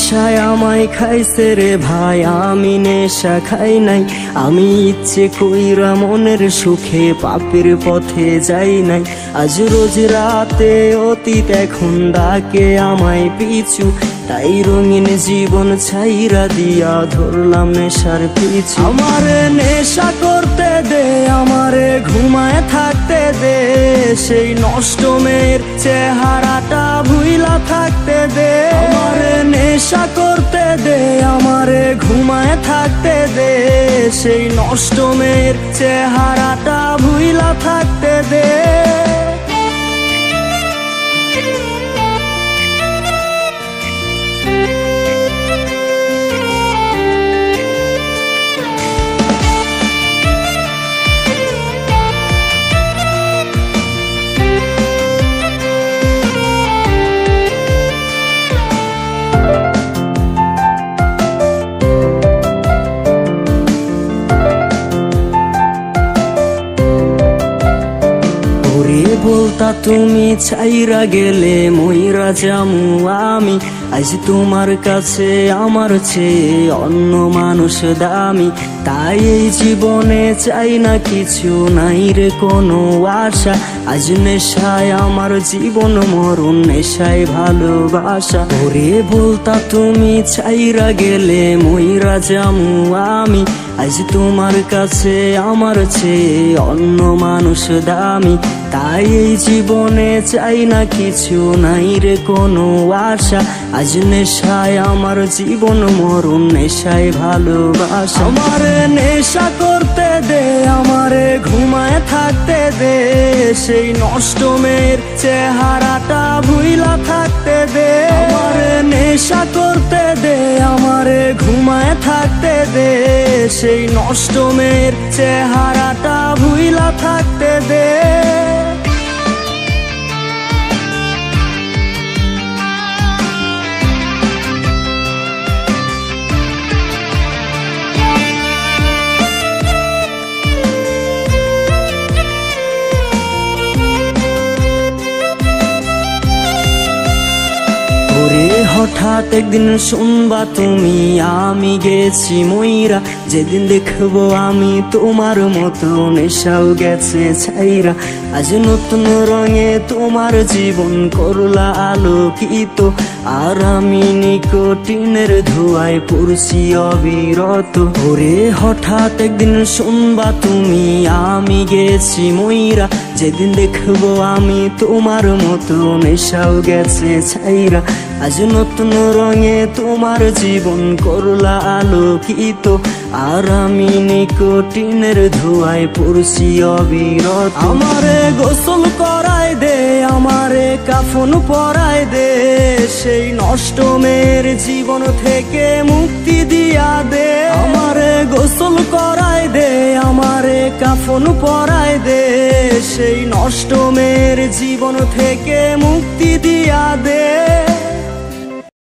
নেশায় আমায় খাইছে রে ভাই, আমি নেশা খাই নাই। আমি ইচ্ছে কইরা মনের সুখে পাপের পথে যাই নাই। আজ রোজ রাতে অতীত এখন ডাকে আমায় পিছু। তাই রঙিন জীবন ছাইরা দিয়া ধরলাম নেশার পিছু। আমারে নেশা করতে দে, আমারে ঘুমায় থাকতে দে। সেই নষ্ট মেয়ের চেহারাটা ভুইলা থাকতে দে। নেশা করতে দে আমারে ঘুমায় থাকতে দে। সেই নষ্ট চেহারাটা ভুইলা থাকতে দে। বলতা, তুমি চাইরা গেলে ময়রা জামু আমি। আজ তোমার কাছে আমার চেয়ে অন্য মানুষ দামি। তাই এই জীবনে চাই না কিছু, নাই রে কোনো আশা। আজ নেশায় আমার জীবন মরণ, নেশায় ভালোবাসা। ওরে বলতা তুমি চাইরা গেলে ময়রা জামু আমি। আজ তোমার কাছে আমার চেয়ে অন্য মানুষ দামি। তাই এই জীবনে চাই না কিছু, নাই রে কোনো আশা। আজ নেশায় আমার জীবন মরণ, নেশায় ভালোবাসা। আমার নেশা করতে দে, আমারে ঘুমায় থাকতে দে। সেই নষ্ট মেয়ের চেহারাটা ভুইলা থাকতে দে। আমারে নেশা করতে দে, আমারে ঘুমায় থাকতে দে। সেই নষ্ট মেয়ের চেহারাটা ভুইলা থাকতে দে। হঠাৎ একদিন শুনবা তুমি, আমি গেছি ময়রা। যেদিন দেখব আমি তোমার মতো, নেশাও গেছে ছাইরা। আজ নতুন রঙে তোমার জীবন করলা আলোকিত। আর আমি নিকটিনের ধোয়ায় পড়ছি অবিরত। ওরে হঠাৎ একদিন শুনবা তুমি, আমি গেছি ময়রা। যেদিন দেখব আমি তোমার মতো, নেশাও গেছে ছাইরা। আজ নতুন রঙে তোমার জীবন করলা আলোকিত। আর আমি নিকটিনের ধোয়ায় পড়ছি অবিরত। আমারে গোসল করায় দে, আমারে কাফন পরায় দে। সেই নষ্ট মেয়ের জীবন থেকে মুক্তি দিয়া দে। আমারে গোসল করায় দে, আমারে কাফন পরায় দে। সেই নষ্ট মেয়ের জীবন থেকে মুক্তি দিয়া দে।